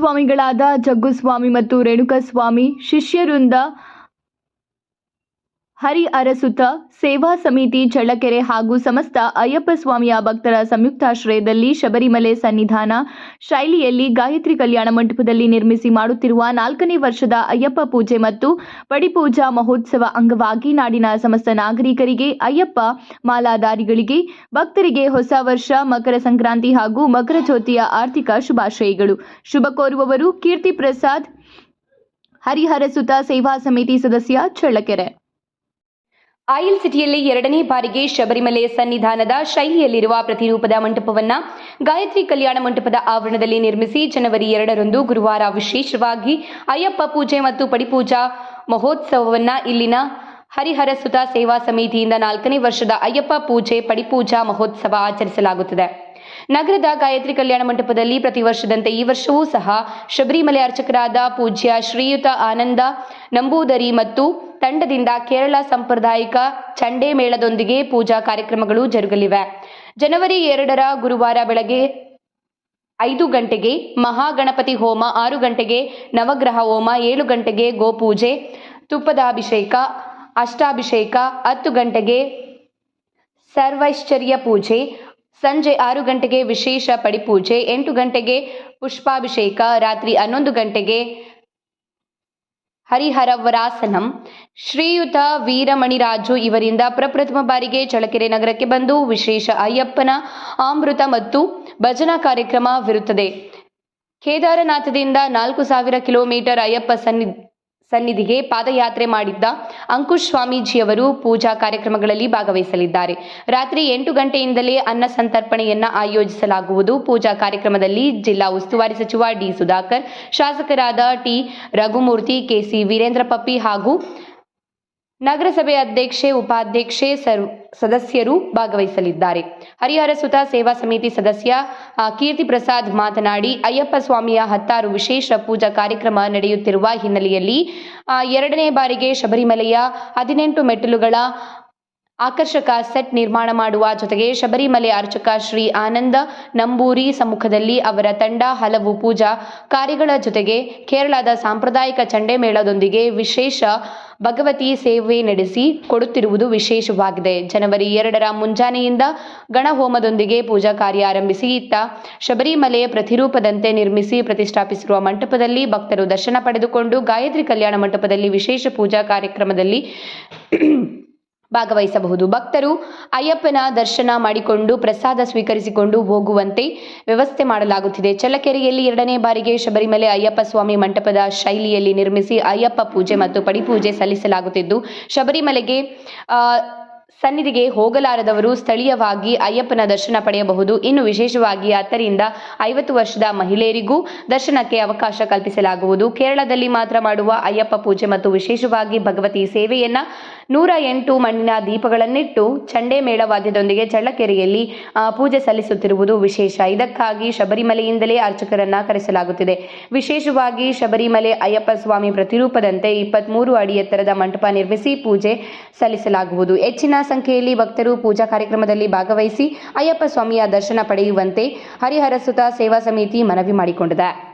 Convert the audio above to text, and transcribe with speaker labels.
Speaker 1: ಸ್ವಾಮಿಗಳಾದ ಜಗ್ಗುಸ್ವಾಮಿ ಮತ್ತು ರೇಣುಕಸ್ವಾಮಿ ಶಿಷ್ಯರಿಂದ ಹರಿ ಅರಸುತ ಸೇವಾ ಸಮಿತಿ ಚಳ್ಳಕೆರೆ ಹಾಗೂ ಸಮಸ್ತ ಅಯ್ಯಪ್ಪ ಸ್ವಾಮಿಯ ಭಕ್ತರ ಸಂಯುಕ್ತಾಶ್ರಯದಲ್ಲಿ ಶಬರಿಮಲೆ ಸನ್ನಿಧಾನ ಶೈಲಿಯಲ್ಲಿ ಗಾಯತ್ರಿ ಕಲ್ಯಾಣ ಮಂಟಪದಲ್ಲಿ ನಿರ್ಮಿಸಿ ಮಾಡುತ್ತಿರುವ ನಾಲ್ಕನೇ ವರ್ಷದ ಅಯ್ಯಪ್ಪ ಪೂಜೆ ಮತ್ತು ಪಡಿಪೂಜಾ ಮಹೋತ್ಸವ ಅಂಗವಾಗಿ ನಾಡಿನ ಸಮಸ್ತ ನಾಗರಿಕರಿಗೆ ಅಯ್ಯಪ್ಪ ಮಾಲಾಧಾರಿಗಳಿಗೆ, ಭಕ್ತರಿಗೆ ಹೊಸ ವರ್ಷ, ಮಕರ ಸಂಕ್ರಾಂತಿ ಹಾಗೂ ಮಕರ ಜ್ಯೋತಿಯ ಆರ್ಥಿಕ ಶುಭಾಶಯಗಳು. ಶುಭ ಕೋರುವವರು ಕೀರ್ತಿ ಪ್ರಸಾದ್, ಹರಿಹರಸುತ ಸೇವಾ ಸಮಿತಿ ಸದಸ್ಯ ಚಳ್ಳಕೆರೆ.
Speaker 2: ಆಯಿಲ್ ಸಿಟಿಯಲ್ಲಿ ಎರಡನೇ ಬಾರಿಗೆ ಶಬರಿಮಲೆ ಸನ್ನಿಧಾನದ ಶೈಲಿಯಲ್ಲಿರುವ ಪ್ರತಿರೂಪದ ಮಂಟಪವನ್ನ ಗಾಯತ್ರಿ ಕಲ್ಯಾಣ ಮಂಟಪದ ಆವರಣದಲ್ಲಿ ನಿರ್ಮಿಸಿ ಜನವರಿ ಎರಡರಂದು ಗುರುವಾರ ವಿಶೇಷವಾಗಿ ಅಯ್ಯಪ್ಪ ಪೂಜೆ ಮತ್ತು ಪಡಿಪೂಜಾ ಮಹೋತ್ಸವವನ್ನು ಇಲ್ಲಿನ ಹರಿಹರ ಸುತ ಸೇವಾ ಸಮಿತಿಯಿಂದ ನಾಲ್ಕನೇ ವರ್ಷದ ಅಯ್ಯಪ್ಪ ಪೂಜೆ ಪಡಿಪೂಜಾ ಮಹೋತ್ಸವ ಆಚರಿಸಲಾಗುತ್ತದೆ. ನಗರದ ಗಾಯತ್ರಿ ಕಲ್ಯಾಣ ಮಂಟಪದಲ್ಲಿ ಪ್ರತಿ ವರ್ಷದಂತೆ ಈ ವರ್ಷವೂ ಸಹ ಶಬರಿಮಲೆ ಅರ್ಚಕರಾದ ಪೂಜ್ಯ ಶ್ರೀಯುತ ಆನಂದ, ನಂಬೂದರಿ ಮತ್ತು ತಂಡದಿಂದ ಕೇರಳ ಸಾಂಪ್ರದಾಯಿಕ ಚಂಡೆ ಮೇಳದೊಂದಿಗೆ ಪೂಜಾ ಕಾರ್ಯಕ್ರಮಗಳು ಜರುಗಲಿವೆ. ಜನವರಿ ಎರಡರ ಗುರುವಾರ ಬೆಳಗ್ಗೆ ಐದು ಗಂಟೆಗೆ ಮಹಾಗಣಪತಿ ಹೋಮ, ಆರು ಗಂಟೆಗೆ ನವಗ್ರಹ ಹೋಮ, ಏಳು ಗಂಟೆಗೆ ಗೋಪೂಜೆ, ತುಪ್ಪದ ಅಭಿಷೇಕ, ಅಷ್ಟಾಭಿಷೇಕ, ಹತ್ತು ಗಂಟೆಗೆ ಸರ್ವೈಶ್ಚರ್ಯ ಪೂಜೆ ಸಂಜೆ ಆರು ಗಂಟೆಗೆ ವಿಶೇಷ ಪಡಿಪೂಜೆ, ಎಂಟು ಗಂಟೆಗೆ ಪುಷ್ಪಾಭಿಷೇಕ, ರಾತ್ರಿ ಹನ್ನೊಂದು ಗಂಟೆಗೆ ಹರಿಹರವರಾಸನಂ. ಶ್ರೀಯುತ ವೀರಮಣಿರಾಜು ಇವರಿಂದ ಪ್ರಪ್ರಥಮ ಬಾರಿಗೆ ಚಳಕೆರೆ ನಗರಕ್ಕೆ ಬಂದು ವಿಶೇಷ ಅಯ್ಯಪ್ಪನ ಅಮೃತ ಮತ್ತು ಭಜನಾ ಕಾರ್ಯಕ್ರಮವಿರುತ್ತದೆ ಕೇದಾರನಾಥದಿಂದ ನಾಲ್ಕು ಸಾವಿರ ಕಿಲೋಮೀಟರ್ ಅಯ್ಯಪ್ಪ ಸನ್ನಿ ಸನ್ನಿಧಿಗೆ ಪಾದಯಾತ್ರೆ ಮಾಡಿದ್ದ ಅಂಕುಶ್ ಸ್ವಾಮೀಜಿಯವರು ಪೂಜಾ ಕಾರ್ಯಕ್ರಮಗಳಲ್ಲಿ ಭಾಗವಹಿಸಲಿದ್ದಾರೆ. ರಾತ್ರಿ ಎಂಟು ಗಂಟೆಯಿಂದಲೇ ಅನ್ನ ಸಂತರ್ಪಣೆಯನ್ನ ಆಯೋಜಿಸಲಾಗುವುದು. ಪೂಜಾ ಕಾರ್ಯಕ್ರಮದಲ್ಲಿ ಜಿಲ್ಲಾ ಉಸ್ತುವಾರಿ ಸಚಿವ ಡಿ ಸುಧಾಕರ್, ಶಾಸಕರಾದ T Raghumurthy K C Veerendra Pappi ಹಾಗೂ ನಗರಸಭೆ ಅಧ್ಯಕ್ಷೆ, ಉಪಾಧ್ಯಕ್ಷೆ ಸರ್, ಸದಸ್ಯರು ಭಾಗವಹಿಸಲಿದ್ದಾರೆ. ಹರಿಹರ ಸುತ ಸೇವಾ ಸಮಿತಿ ಸದಸ್ಯ ಕೀರ್ತಿ ಪ್ರಸಾದ್ ಮಾತನಾಡಿ, ಅಯ್ಯಪ್ಪ ಸ್ವಾಮಿಯ ಹತ್ತಾರು ವಿಶೇಷ ಪೂಜಾ ಕಾರ್ಯಕ್ರಮ ನಡೆಯುತ್ತಿರುವ ಹಿನ್ನೆಲೆಯಲ್ಲಿ ಎರಡನೇ ಬಾರಿಗೆ ಶಬರಿಮಲೆಯ ಹದಿನೆಂಟು ಮೆಟ್ಟಿಲುಗಳ ಆಕರ್ಷಕ ಸೆಟ್ ನಿರ್ಮಾಣ ಮಾಡುವ ಜೊತೆಗೆ ಶಬರಿಮಲೆ ಅರ್ಚಕ ಶ್ರೀ ಆನಂದ ನಂಬೂರಿ ಸಮ್ಮುಖದಲ್ಲಿ ಅವರ ತಂಡ ಹಲವು ಪೂಜಾ ಕಾರ್ಯಗಳ ಜೊತೆಗೆ ಕೇರಳದ ಸಾಂಪ್ರದಾಯಿಕ ಚಂಡೆ ಮೇಳದೊಂದಿಗೆ ವಿಶೇಷ ಭಗವತಿ ಸೇವೆ ನಡೆಸಿ ಕೊಡುತ್ತಿರುವುದು ವಿಶೇಷವಾಗಿದೆ. ಜನವರಿ ಎರಡರ ಮುಂಜಾನೆಯಿಂದ ಗಣಹೋಮದೊಂದಿಗೆ ಪೂಜಾ ಕಾರ್ಯ ಆರಂಭಿಸಿ, ಇತ್ತ ಶಬರಿಮಲೆ ಪ್ರತಿರೂಪದಂತೆ ನಿರ್ಮಿಸಿ ಪ್ರತಿಷ್ಠಾಪಿಸಿರುವ ಮಂಟಪದಲ್ಲಿ ಭಕ್ತರು ದರ್ಶನ ಪಡೆದುಕೊಂಡು ಗಾಯತ್ರಿ ಕಲ್ಯಾಣ ಮಂಟಪದಲ್ಲಿ ವಿಶೇಷ ಪೂಜಾ ಕಾರ್ಯಕ್ರಮದಲ್ಲಿ ಭಾಗವಹಿಸಬಹುದು. ಭಕ್ತರು ಅಯ್ಯಪ್ಪನ ದರ್ಶನ ಮಾಡಿಕೊಂಡು ಪ್ರಸಾದ ಸ್ವೀಕರಿಸಿಕೊಂಡು ಹೋಗುವಂತೆ ವ್ಯವಸ್ಥೆ ಮಾಡಲಾಗುತ್ತಿದೆ. ಚಳ್ಳಕೆರೆಯಲ್ಲಿ ಎರಡನೇ ಬಾರಿಗೆ ಶಬರಿಮಲೆ ಅಯ್ಯಪ್ಪ ಸ್ವಾಮಿ ಮಂಟಪದ ಶೈಲಿಯಲ್ಲಿ ನಿರ್ಮಿಸಿ ಅಯ್ಯಪ್ಪ ಪೂಜೆ ಮತ್ತು ಪಡಿಪೂಜೆ ಸಲ್ಲಿಸಲಾಗುತ್ತಿದ್ದು, ಶಬರಿಮಲೆಗೆ ಸನ್ನಿಧಿಗೆ ಹೋಗಲಾರದವರು ಸ್ಥಳೀಯವಾಗಿ ಅಯ್ಯಪ್ಪನ ದರ್ಶನ ಪಡೆಯಬಹುದು. ಇನ್ನು ವಿಶೇಷವಾಗಿ ಹತ್ತರಿಂದ ಐವತ್ತು ವರ್ಷದ ಮಹಿಳೆಯರಿಗೂ ದರ್ಶನಕ್ಕೆ ಅವಕಾಶ ಕಲ್ಪಿಸಲಾಗುವುದು. ಕೇರಳದಲ್ಲಿ ಮಾತ್ರ ಮಾಡುವ ಅಯ್ಯಪ್ಪ ಪೂಜೆ ಮತ್ತು ವಿಶೇಷವಾಗಿ ಭಗವತಿ ಸೇವೆಯನ್ನ ನೂರ ಎಂಟು ಮಣ್ಣಿನ ದೀಪಗಳನ್ನಿಟ್ಟು ಚಂಡೆ ಮೇಳವಾದ್ಯದೊಂದಿಗೆ ಚಳ್ಳಕೆರೆಯಲ್ಲಿ ಪೂಜೆ ಸಲ್ಲಿಸುತ್ತಿರುವುದು ವಿಶೇಷ. ಇದಕ್ಕಾಗಿ ಶಬರಿಮಲೆಯಿಂದಲೇ ಅರ್ಚಕರನ್ನ ಕರೆಸಲಾಗುತ್ತಿದೆ. ವಿಶೇಷವಾಗಿ ಶಬರಿಮಲೆ ಅಯ್ಯಪ್ಪ ಸ್ವಾಮಿ ಪ್ರತಿರೂಪದಂತೆ ಇಪ್ಪತ್ಮೂರು ಅಡಿ ಎತ್ತರದ ಮಂಟಪ ನಿರ್ಮಿಸಿ ಪೂಜೆ ಸಲ್ಲಿಸಲಾಗುವುದು. ಹೆಚ್ಚಿನ ಸಂಖ್ಯೆಯಲ್ಲಿ ಭಕ್ತರು ಪೂಜಾ ಕಾರ್ಯಕ್ರಮದಲ್ಲಿ ಭಾಗವಹಿಸಿ ಅಯ್ಯಪ್ಪ ಸ್ವಾಮಿಯ ದರ್ಶನ ಪಡೆಯುವಂತೆ ಹರಿಹರ ಸುತ ಸೇವಾ ಸಮಿತಿ ಮನವಿ ಮಾಡಿಕೊಂಡಿದೆ.